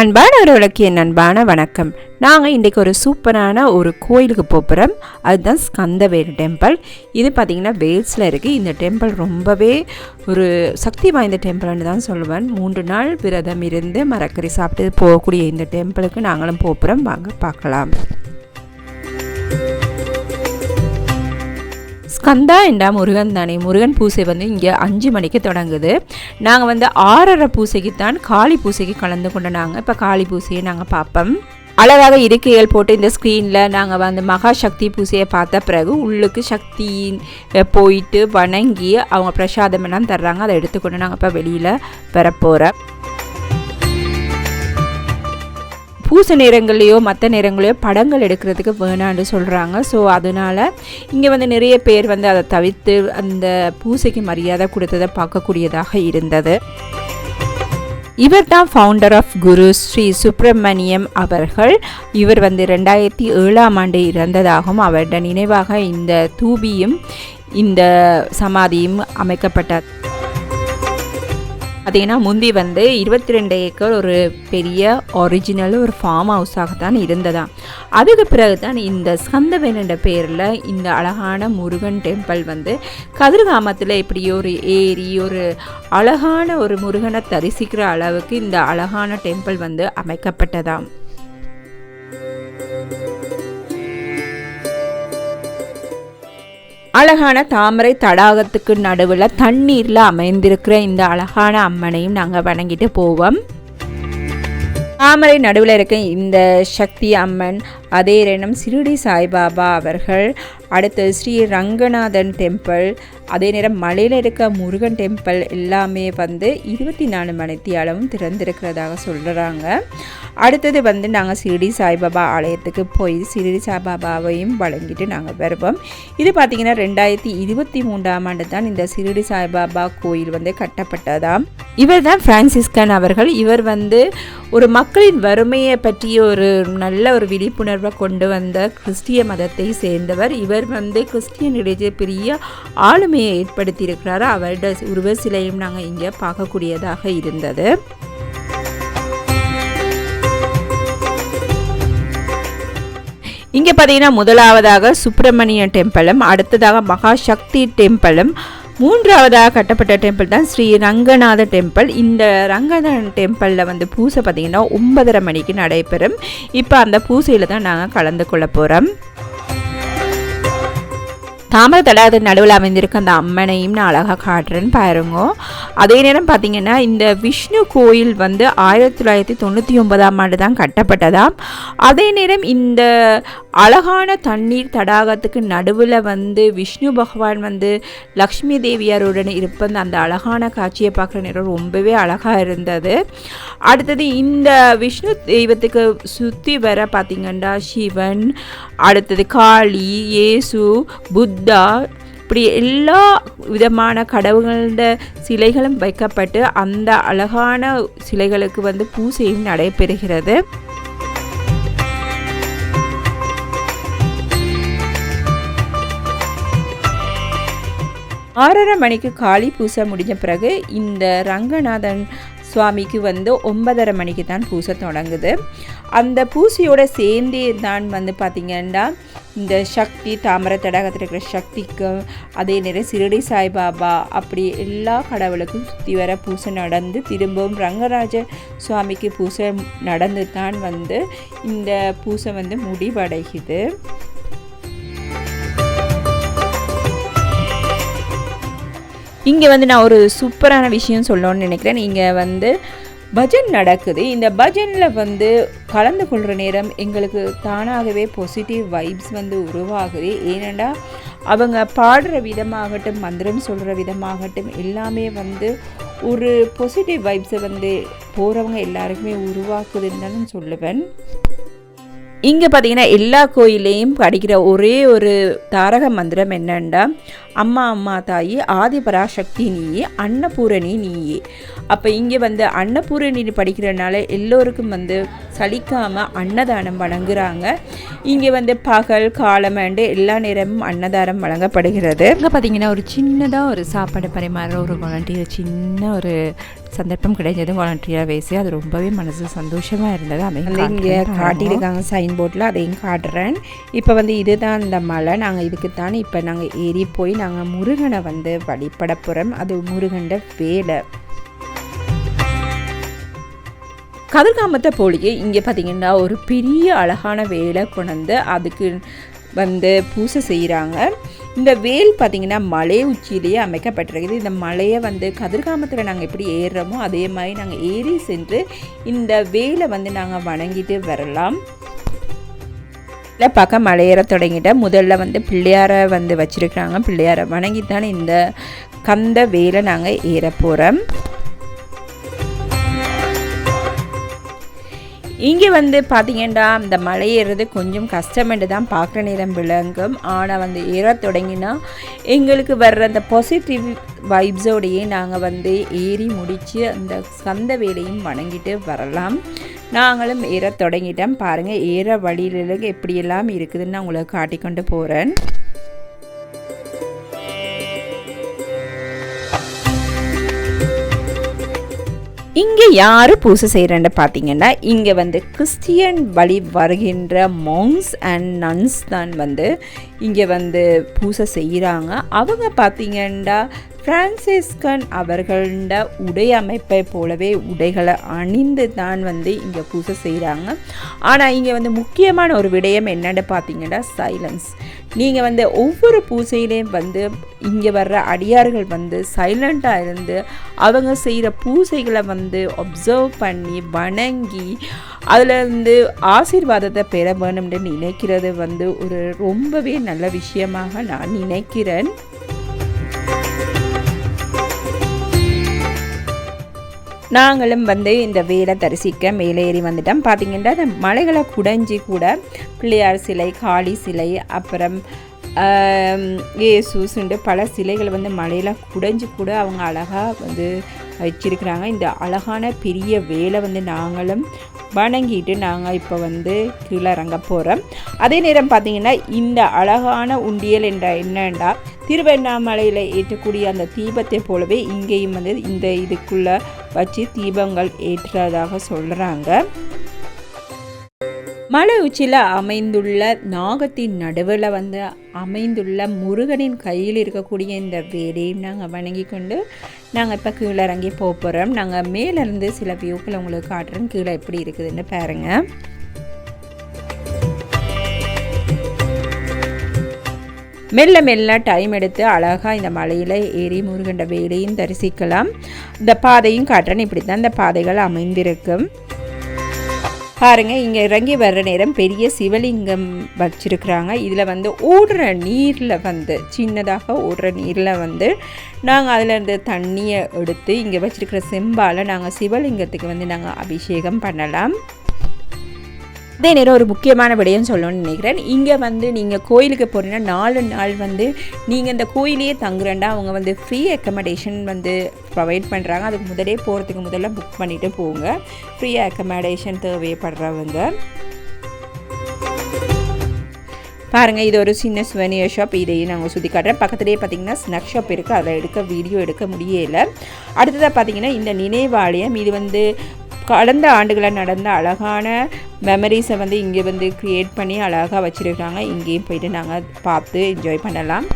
அன்பானவர்களுக்கு என் அன்பான வணக்கம். நாங்கள் இன்றைக்கி ஒரு சூப்பரான ஒரு கோயிலுக்கு போகிறோம் அதுதான் ஸ்கந்தவேல் டெம்பிள். இது பார்த்திங்கன்னா வேல்ஸில் இருக்குது இந்த டெம்பிள் ரொம்பவே ஒரு சக்தி வாய்ந்த டெம்பிள்னு தான் சொல்லுவேன். மூன்று நாள் விரதம் இருந்து மரக்கறி சாப்பிட்டு போகக்கூடிய இந்த டெம்பிளுக்கு நாங்களும் போகிறோம் வாங்க பார்க்கலாம். கந்தா என்றா முருகன் தானே. முருகன் பூசை வந்து இங்கே அஞ்சு மணிக்கு தொடங்குது. நாங்கள் வந்து ஆறரை பூசைக்கு தான் காளி பூசைக்கு கலந்து கொண்டு நாங்கள் இப்போ காளி பூசையை நாங்கள் பார்ப்போம் அழகாக இருக்கைகள் போட்டு இந்த ஸ்க்ரீனில் நாங்கள் வந்து மகா சக்தி பூசையை பார்த்த பிறகு உள்ளுக்கு சக்தி போயிட்டு வணங்கி அவங்க பிரசாதம் எல்லாம் தர்றாங்க. அதை எடுத்துக்கொண்டு நாங்கள் இப்போ வெளியில் வரப்போகிறோம் பூச நேரங்கள்லேயோ மற்ற நேரங்களையோ படங்கள் எடுக்கிறதுக்கு வேணான்னு சொல்கிறாங்க ஸோ அதனால் இங்கே வந்து நிறைய பேர் வந்து அதை தவிர்த்து அந்த பூசைக்கு மரியாதை கொடுத்ததை பார்க்கக்கூடியதாக இருந்தது. இவர் தான் ஃபவுண்டர் ஆஃப் குரு ஸ்ரீ சுப்பிரமணியம் அவர்கள். இவர் வந்து ரெண்டாயிரத்தி ஏழாம் ஆண்டு இறந்ததாகவும் அவருடைய நினைவாக இந்த தூபியும் இந்த சமாதியும் அமைக்கப்பட்டார் பார்த்தீங்கன்னா முந்தி வந்து இருபத்தி ரெண்டு ஏக்கர் ஒரு பெரிய ஒரிஜினல் ஒரு ஃபார்ம் ஹவுஸாக தான் இருந்ததாம் அதுக்கு பிறகு தான் இந்த ஸ்கந்தவேன் என்ற பேரில் இந்த அழகான முருகன் டெம்பிள் வந்து கதிர்காமத்தில் இப்படி ஒரு ஏரி ஒரு அழகான ஒரு முருகனை தரிசிக்கிற அளவுக்கு இந்த அழகான டெம்பிள் வந்து அமைக்கப்பட்டதாம். அழகான தாமரை தடாகத்துக்கு நடுவில் தண்ணீரில் அமைந்திருக்கிற இந்த அழகான அம்மனையும் நாங்கள் வணங்கிட்டு போவோம். தாமரை நடுவில் இருக்க இந்த சக்தி அம்மன் அதே நேரம் சிறுடி சாய்பாபா அவர்கள் அடுத்து ஸ்ரீ ரங்கநாதன் டெம்பிள் அதே நேரம் மலையில் இருக்க முருகன் டெம்பிள் எல்லாமே வந்து இருபத்தி நாலு மணித்தியாலமும் திறந்திருக்கிறதாக சொல்கிறாங்க அடுத்தது வந்து நாங்கள் சிறுடி சாய்பாபா ஆலயத்துக்கு போய் சிறுடி சாய்பாபாவையும் வழங்கிட்டு நாங்கள் வருவோம். இது பார்த்திங்கன்னா ரெண்டாயிரத்தி இருபத்தி மூன்றாம் ஆண்டு தான் இந்த சிறுடி சாய்பாபா கோயில் வந்து கட்டப்பட்டதாம். இவர் தான் ஃப்ரான்சிஸ்கன் அவர்கள். இவர் வந்து ஒரு மக்களின் வறுமையை பற்றிய ஒரு நல்ல ஒரு விழிப்புணர்வை கொண்டு வந்த கிறிஸ்டிய மதத்தை சேர்ந்தவர். இவர் வந்து கிறிஸ்டியனிடையே பெரிய ஆளுமையை ஏற்படுத்தியிருக்கிறார்? அவருடைய உருவ சிலையும் நாங்கள் இங்கே பார்க்கக்கூடியதாக இருந்தது. இங்கே பார்த்தீங்கன்னா முதலாவதாக சுப்பிரமணிய டெம்பிளும் அடுத்ததாக மகாசக்தி டெம்பிளும் மூன்றாவதாக கட்டப்பட்ட டெம்பிள் தான் ஸ்ரீ ரங்கநாத டெம்பிள். இந்த ரங்கநாதன் டெம்பிளில் வந்து பூசை பார்த்திங்கன்னா ஒன்பதரை மணிக்கு நடைபெறும். இப்போ அந்த பூசையில் தான் நாங்கள் கலந்து கொள்ள போகிறோம் தாமரை தடாகத்தின் நடுவில் அமைந்திருக்க அந்த அம்மனையும் நான் அழகாக காட்டுறேன்னு பாருங்க. அதே நேரம் பார்த்தீங்கன்னா இந்த விஷ்ணு கோயில் வந்து ஆயிரத்தி தொள்ளாயிரத்தி தொண்ணூற்றி ஒன்பதாம் ஆண்டு தான் கட்டப்பட்டதாம். அதே நேரம் இந்த அழகான தண்ணீர் தடாகத்துக்கு நடுவில் வந்து விஷ்ணு பகவான் வந்து லக்ஷ்மி தேவியாருடன் இருப்பது அந்த அழகான காட்சியை பார்க்குற நேரம் ரொம்பவே அழகாக இருந்தது. அடுத்தது இந்த விஷ்ணு தெய்வத்துக்கு சுற்றி வர பார்த்திங்கன்னா சிவன் அடுத்தது காளி இயேசு புத்தா இப்படி எல்லா விதமான கடவுள்களோட சிலைகளும் வைக்கப்பட்டு அந்த அழகான சிலைகளுக்கு வந்து பூசையும் நடைபெறுகிறது. ஆறரை மணிக்கு காளி பூசை முடிஞ்ச பிறகு இந்த ரங்கநாதன் சுவாமிக்கு வந்து ஒன்பதரை மணிக்கு தான் பூசை தொடங்குது. அந்த பூசையோட சேர்ந்தே தான் வந்து பார்த்திங்கன்னா இந்த சக்தி தாமரை தடாகத்தில் இருக்கிற சக்திக்கும் அதே நேரம் சிறுடி சாய்பாபா அப்படி எல்லா கடவுளுக்கும் சுற்றி வர பூசை நடந்து திரும்பவும் ரங்கராஜ சுவாமிக்கு பூசை நடந்து தான் வந்து இந்த பூசை வந்து முடிவடைகிது இங்கே வந்து நான் ஒரு சூப்பரான விஷயம் சொல்லணும்னு நினைக்கிறேன். இங்கே வந்து பஜன் நடக்குது. இந்த பஜனில் வந்து கலந்து கொள்கிற நேரம் எங்களுக்கு தானாகவே பாசிட்டிவ் வைப்ஸ் வந்து உருவாகுது. ஏனெண்டா அவங்க பாடுற விதமாகட்டும் மந்திரம் சொல்கிற விதமாகட்டும் எல்லாமே வந்து ஒரு பாசிட்டிவ் வைப்ஸை வந்து போகிறவங்க எல்லாருக்குமே உருவாக்குதுன்னு தான் சொல்லுவேன். இங்கே பார்த்தீங்கன்னா எல்லா கோயிலையும் படிக்கிற ஒரே ஒரு தாரக மந்திரம் என்னென்னா அம்மா அம்மா தாயி ஆதிபராசக்தி நீயே அன்னபூரணி நீயே. அப்போ இங்கே வந்து அன்னபூரணி படிக்கிறனால எல்லோருக்கும் வந்து சலிக்காமல் அன்னதானம் வழங்குறாங்க. இங்கே வந்து பகல் காலமாண்டு எல்லா நேரமும் அன்னதானம் வழங்கப்படுகிறது. இங்கே பார்த்தீங்கன்னா ஒரு சின்னதாக ஒரு சாப்பாடு பரிமாற ஒரு வாலண்டியர் சின்ன ஒரு சந்தர்ப்பம் கிடைச்சது வாலண்டியராக பேசி அது ரொம்பவே மனசு சந்தோஷமாக இருந்தது. வந்து அதையும் இங்கே. காட்டியிருக்காங்க சைன் போர்டில் அதையும் காட்டுறேன். இப்போ வந்து இதுதான் இந்த மலை. நாங்கள் இதுக்கு தான் இப்போ நாங்கள் ஏறி போய் நாங்கள் முருகனை வந்து வழிபட போகிறோம் அது முருகண்ட வேலை. கதிர்காமத்தை போலியே இங்கே பார்த்தீங்கன்னா ஒரு பெரிய அழகான வேலை கொண்டு அதுக்கு வந்து பூசை செய்கிறாங்க இந்த வேல் பார்த்தீங்கன்னா மலை உச்சியிலேயே அமைக்கப்பட்டிருக்குது. இந்த மலையை வந்து கதிர்காமத்தில் நாங்கள் எப்படி ஏறுறோமோ அதே மாதிரி நாங்கள் ஏறி சென்று இந்த வேலை வந்து நாங்கள் வணங்கிட்டு வரலாம். இல்லை பார்க்க மலையேற தொடங்கிட்டேன் முதல்ல வந்து பிள்ளையாரை வந்து வச்சுருக்குறாங்க. பிள்ளையாரை வணங்கித்தான் இந்த கந்த வேலை நாங்கள் ஏற போகிறோம் இங்கே வந்து பார்த்தீங்கன்னா இந்த மலை ஏறுறது கொஞ்சம் கஷ்டமென்று தான் பார்க்குற நேரம் விளங்கும். ஆனால் வந்து ஏற தொடங்கினா எங்களுக்கு வர்ற அந்த பாசிட்டிவ் வைப்ஸோடையே நாங்கள் வந்து ஏறி முடித்து அந்த சந்த வேலையும் வணங்கிட்டு வரலாம். நாங்களும் ஏற தொடங்கிட்டோம். பாருங்கள் ஏற வழியில எப்படியெல்லாம் இருக்குதுன்னு நான் உங்களுக்கு காட்டிக்கொண்டு போகிறேன் இங்கே யார் பூசை செய்கிறேன்னு பார்த்தீங்கன்னா இங்கே வந்து கிறிஸ்டியன் வழி வருகின்ற மாங்ஸ் அண்ட் நன்ஸ் தான் வந்து இங்கே வந்து பூசை செய்கிறாங்க. அவங்க பார்த்தீங்கன்னா பிரான்சிஸ்கன் அவர்கள உடை அமைப்பை போலவே உடைகளை அணிந்து தான் வந்து இங்கே பூசை செய்கிறாங்க. ஆனால் இங்கே வந்து முக்கியமான ஒரு விடயம் என்னென்னு பார்த்தீங்கன்னா சைலன்ஸ் நீங்கள் வந்து ஒவ்வொரு பூஜையிலையும் வந்து இங்கே வர்ற அடியார்கள் வந்து சைலண்ட்டாக இருந்து அவங்க செய்கிற பூசைகளை வந்து ஒப்சர்வ் பண்ணி வணங்கி அதிலிருந்து ஆசீர்வாதத்தை பெற வேணும்னு நினைக்கிறது வந்து ஒரு ரொம்பவே நல்ல விஷயமாக நான் நினைக்கிறேன். நாங்களும் வந்து இந்த வேலை தரிசிக்க மேலே ஏறி வந்துட்டோம். பார்த்தீங்கன்னா இந்த மலைகளை குடைஞ்சி கூட பிள்ளையார் சிலை காளி சிலை அப்புறம் ஏசுண்டு பல சிலைகள் வந்து மலையில் குடைஞ்சு கூட அவங்க அழகாக வந்து வச்சிருக்கிறாங்க. இந்த அழகான பெரிய வேலை வந்து நாங்களும் வணங்கிட்டு நாங்கள் இப்போ வந்து கீழே இறங்க போகிறோம் அதே நேரம் பார்த்தீங்கன்னா இந்த அழகான உண்டியல் என்ற என்னண்டா திருவண்ணாமலையில் ஏற்றக்கூடிய அந்த தீபத்தை போலவே இங்கேயும் வந்து இந்த இதுக்குள்ளே வச்சு தீபங்கள் ஏற்றுறதாக சொல்கிறாங்க மலை உச்சியில் அமைந்துள்ள நாகத்தின் நடுவில் வந்து அமைந்துள்ள முருகனின் கையில் இருக்கக்கூடிய இந்த வேலையும் நாங்கள் வணங்கி கொண்டு நாங்கள் இப்போ கீழே இறங்கி போக போகிறோம் நாங்கள் மேலேருந்து சில வியூக்களை உங்களுக்கு காட்டுறோம். கீழே எப்படி இருக்குதுன்னு பாருங்கள் மெல்ல மெல்ல டைம் எடுத்து அழகாக இந்த மலையில் ஏறி முருகண்ட வேலையும் தரிசிக்கலாம். இந்த பாதையும் காட்டுறேன். இப்படி தான் இந்த பாதைகள் அமைந்திருக்கும். பாருங்க இங்கே இறங்கி வர்ற நேரம் பெரிய சிவலிங்கம் வச்சுருக்குறாங்க. இதில் வந்து ஓடுற நீரில் வந்து சின்னதாக ஓடுற நீரில் வந்து நாங்கள் அதில் இருந்து தண்ணியை எடுத்து இங்கே வச்சுருக்கிற செம்பால் நாங்கள் சிவலிங்கத்துக்கு வந்து நாங்கள் அபிஷேகம் பண்ணலாம். அதே நேரம் ஒரு முக்கியமான விடயம் சொல்லணும்னு நினைக்கிறேன். இங்கே வந்து நீங்கள் கோயிலுக்கு போகிறீங்கன்னா நாலு நாள் வந்து நீங்கள் இந்த கோயிலையே தங்குறேன்டா. அவங்க வந்து ஃப்ரீ அக்கமடேஷன் வந்து ப்ரொவைட் பண்ணுறாங்க அதுக்கு முதலே போகிறதுக்கு முதல்ல புக் பண்ணிவிட்டு போங்க. ஃப்ரீ அக்கமடேஷன் தேவைப்படுறவங்க. பாருங்கள் இது ஒரு சின்ன சுவனியர் ஷாப் இதையும் நாங்கள் சுற்றி காட்டுறேன் பக்கத்துலேயே பார்த்தீங்கன்னா ஸ்னக் ஷாப் இருக்குது அதை எடுக்க வீடியோ எடுக்க முடியலை. அடுத்ததாக பார்த்தீங்கன்னா இந்த நினைவாலயம். இது வந்து கடந்த ஆண்டுகளில் நடந்த அழகான மெமரிஸை வந்து இங்கே வந்து க்ரியேட் பண்ணி அழகாக வச்சுருக்காங்க. இங்கேயும் போயிட்டு நாங்கள் பார்த்து என்ஜாய் பண்ணலாம்.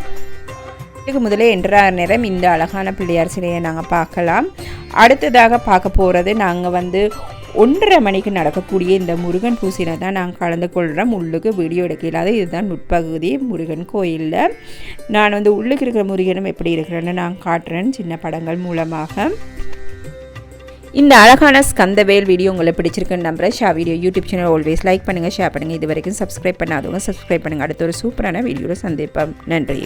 இதுக்கு முதலே என்றார் நேரம் இந்த அழகான பிள்ளையார் சிலையை நாங்கள் பார்க்கலாம். அடுத்ததாக பார்க்க போகிறது நாங்கள் வந்து ஒன்றரை மணிக்கு நடக்கக்கூடிய இந்த முருகன் பூசையில் தான் நாங்கள் கலந்து கொள்கிறோம் உள்ளுக்கு வீடியோ எடுக்க இல்லாத இதுதான் உட்பகுதி முருகன் கோயிலில். நான் வந்து உள்ளுக்கு இருக்கிற முருகனும் எப்படி இருக்கிறேன்னு நான் காட்டுறேன். சின்ன படங்கள் மூலமாக. இந்த அழகான ஸ்கந்தவேல் வீடியோ உங்களை பிடிச்சிருக்குன்னு நம்புகிறேன் Shah video YouTube channel always like பண்ணுங்கள் ஷேர் பண்ணுங்கள் இது வரைக்கும் சப்ஸ்கிரைப் பண்ணாதவங்க சப்ஸ்கிரைப் பண்ணுங்கள் அடுத்த ஒரு சூப்பரான வீடியோவில் சந்திப்போம். நன்றி.